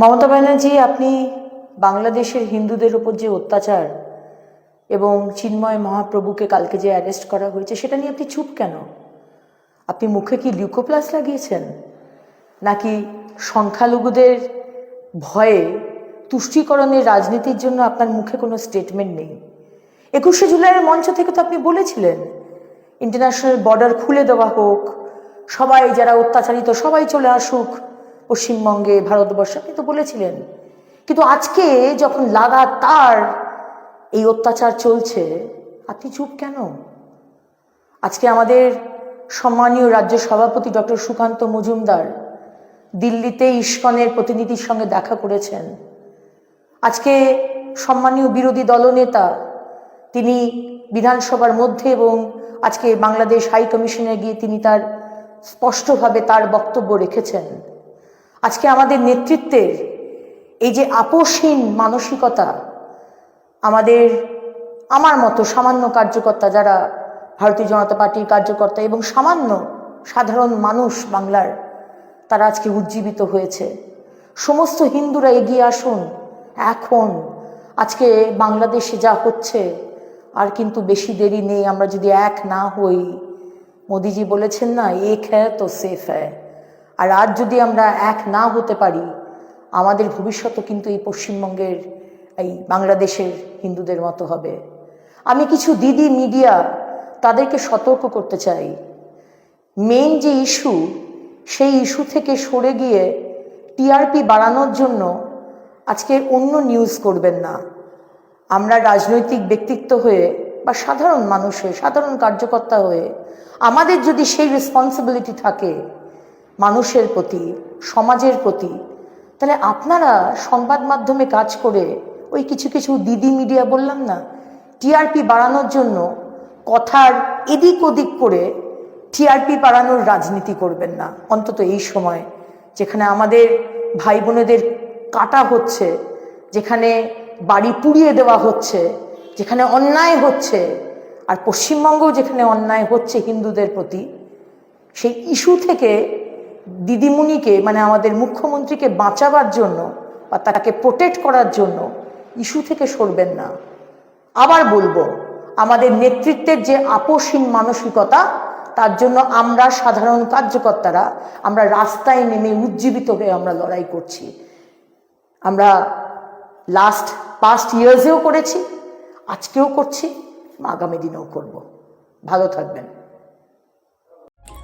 মমতা ব্যানার্জি, আপনি বাংলাদেশের হিন্দুদের উপর যে অত্যাচার এবং চিন্ময় মহাপ্রভুকে কালকে যে অ্যারেস্ট করা হয়েছে, সেটা নিয়ে আপনি চুপ কেন? আপনি মুখে কি লিউকোপ্লাস লাগিয়েছেন? নাকি সংখ্যালঘুদের ভয়ে তুষ্টিকরণের রাজনীতির জন্য আপনার মুখে কোনো স্টেটমেন্ট নেই? একুশে জুলাইয়ের মঞ্চ থেকে তো আপনি বলেছিলেন ইন্টারন্যাশনাল বর্ডার খুলে দেওয়া হোক, সবাই যারা অত্যাচারিত সবাই চলে আসুক পশ্চিমবঙ্গে, ভারতবর্ষে, আপনি তো বলেছিলেন। কিন্তু আজকে যখন লাগাতার এই অত্যাচার চলছে, আপনি চুপ কেন? আজকে আমাদের সম্মানীয় রাজ্য সভাপতি ডক্টর সুকান্ত মজুমদার দিল্লিতে ইস্কনের প্রতিনিধির সঙ্গে দেখা করেছেন। আজকে সম্মানীয় বিরোধী দলনেতা, তিনি বিধানসভার মধ্যে এবং আজকে বাংলাদেশ হাই কমিশনে গিয়ে তিনি তার স্পষ্টভাবে তার বক্তব্য রেখেছেন। আজকে আমাদের নেতৃত্বের এই যে আপোষহীন মানসিকতা, আমাদের, আমার মতো সামান্য কার্যকর্তা যারা ভারতীয় জনতা পার্টির কার্যকর্তা এবং সামান্য সাধারণ মানুষ বাংলার, তারা আজকে উজ্জীবিত হয়েছে। সমস্ত হিন্দুরা এগিয়ে আসুন। এখন আজকে বাংলাদেশে যা হচ্ছে, আর কিন্তু বেশি দেরি নেই, আমরা যদি এক না হই, মোদিজি বলেছেন না এক হ্যাঁ তো সেফ হ্যাঁ আর আজ যদি আমরা এক না হতে পারি, আমাদের ভবিষ্যৎও কিন্তু এই পশ্চিমবঙ্গের, এই বাংলাদেশের হিন্দুদের মতো হবে। আমি কিছু দিদি মিডিয়া তাদেরকে সতর্ক করতে চাই। মেন যে ইস্যু, সেই ইস্যু থেকে সরে গিয়ে টিআরপি বাড়ানোর জন্য আজকে অন্য নিউজ করবেন না। আমরা রাজনৈতিক ব্যক্তিত্ব হয়ে বা সাধারণ মানুষ হয়ে, সাধারণ কার্যকর্তা হয়ে, আমাদের যদি সেই রেসপন্সিবিলিটি থাকে মানুষের প্রতি, সমাজের প্রতি। তাহলে আপনারা সংবাদ মাধ্যমে কাজ করে ওই কিছু কিছু দিদি মিডিয়া বললাম না টিআরপি বাড়ানোর জন্য কথার এদিক ওদিক করে টিআরপি বাড়ানোর রাজনীতি করবেন না। অন্তত এই সময় যেখানে আমাদের ভাই বোনেদের কাটা হচ্ছে, যেখানে বাড়ি পুড়িয়ে দেওয়া হচ্ছে, যেখানে অন্যায় হচ্ছে, আর পশ্চিমবঙ্গেও যেখানে অন্যায় হচ্ছে হিন্দুদের প্রতি, সেই ইস্যু থেকে দিদিমণিকে মানে আমাদের মুখ্যমন্ত্রীকে বাঁচাবার জন্য বা তাকে প্রোটেক্ট করার জন্য ইস্যু থেকে সরবেন না। আবার বলব, আমাদের নেতৃত্বের যে আপোষহীন মানসিকতা, তার জন্য আমরা সাধারণ কার্যকর্তারা, আমরা রাস্তায় নেমে উজ্জীবিত হয়ে আমরা লড়াই করছি। আমরা লাস্ট পাস্ট ইয়ার্সেও করেছি, আজকেও করছি, আগামী দিনেও করব। ভালো থাকবেন।